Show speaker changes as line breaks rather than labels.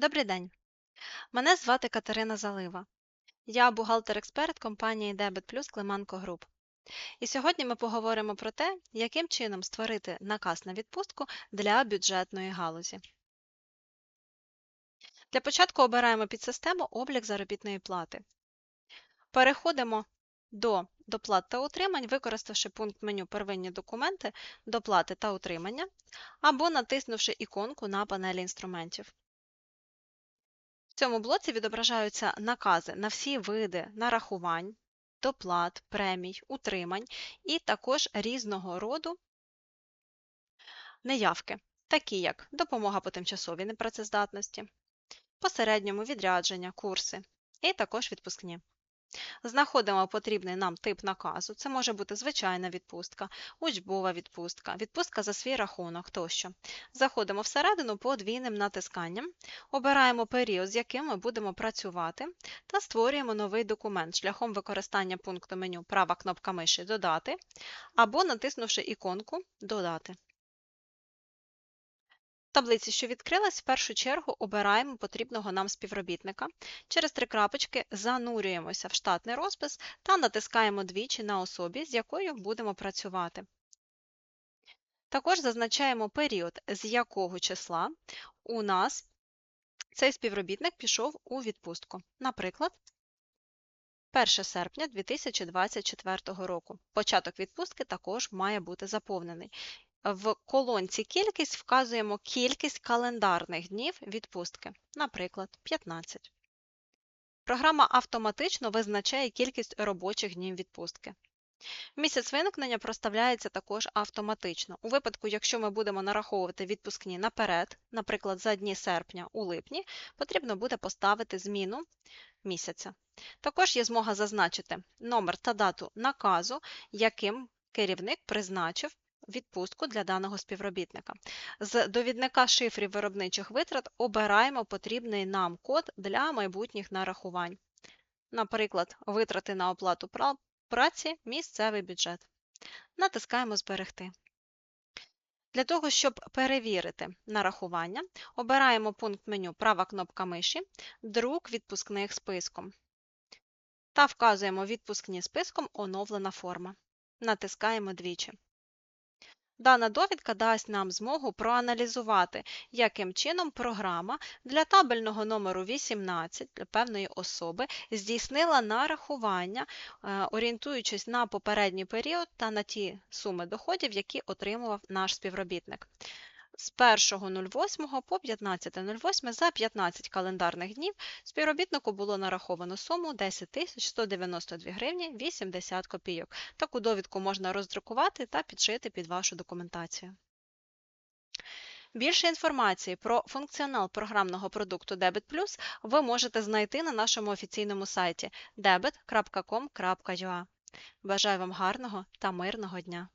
Добрий день. Мене звати Катерина Залива. Я бухгалтер-експерт компанії Debit Plus Климанко Груп. І сьогодні ми поговоримо про те, яким чином створити наказ на відпустку для бюджетної галузі. Для початку обираємо підсистему облік заробітної плати. Переходимо до доплат та утримань, використавши пункт меню Первинні документи, доплати та утримання або натиснувши іконку на панелі інструментів. В цьому блоці відображаються накази на всі види нарахувань, доплат, премій, утримань і також різного роду неявки, такі як допомога по тимчасовій непрацездатності, посередньому відрядження, курси і також відпускні. Знаходимо потрібний нам тип наказу. Це може бути звичайна відпустка, учбова відпустка, відпустка за свій рахунок тощо. Заходимо всередину подвійним натисканням, обираємо період, з яким ми будемо працювати, та створюємо новий документ шляхом використання пункту меню права кнопка миші Додати або натиснувши іконку Додати. Таблиці, що відкрилась, в першу чергу обираємо потрібного нам співробітника. Через три крапочки занурюємося в штатний розпис та натискаємо двічі на особі, з якою будемо працювати. Також зазначаємо період, з якого числа у нас цей співробітник пішов у відпустку. Наприклад, 1 серпня 2024 року. Початок відпустки також має бути заповнений. В колонці Кількість вказуємо кількість календарних днів відпустки, наприклад, 15. Програма автоматично визначає кількість робочих днів відпустки. Місяць виникнення проставляється також автоматично. У випадку, якщо ми будемо нараховувати відпускні наперед, наприклад, за дні серпня у липні, потрібно буде поставити зміну місяця. Також є змога зазначити номер та дату наказу, яким керівник призначив відпустку для даного співробітника. З довідника шифрів виробничих витрат обираємо потрібний нам код для майбутніх нарахувань. Наприклад, витрати на оплату праці, місцевий бюджет. Натискаємо Зберегти. Для того, щоб перевірити нарахування, обираємо пункт меню права кнопка миші Друк відпускних списком та вказуємо відпускні списком оновлена форма. Натискаємо двічі. Дана довідка дасть нам змогу проаналізувати, яким чином програма для табельного номеру 18 для певної особи здійснила нарахування, е, орієнтуючись на попередній період та на ті суми доходів, які отримував наш співробітник. З 1.08 по 15.08 за 15 календарних днів співробітнику було нараховано суму 10 192 гривні 80 копійок. Таку довідку можна роздрукувати та підшити під вашу документацію. Більше інформації про функціонал програмного продукту Debit Plus ви можете знайти на нашому офіційному сайті debit.com.ua. Бажаю вам гарного та мирного дня!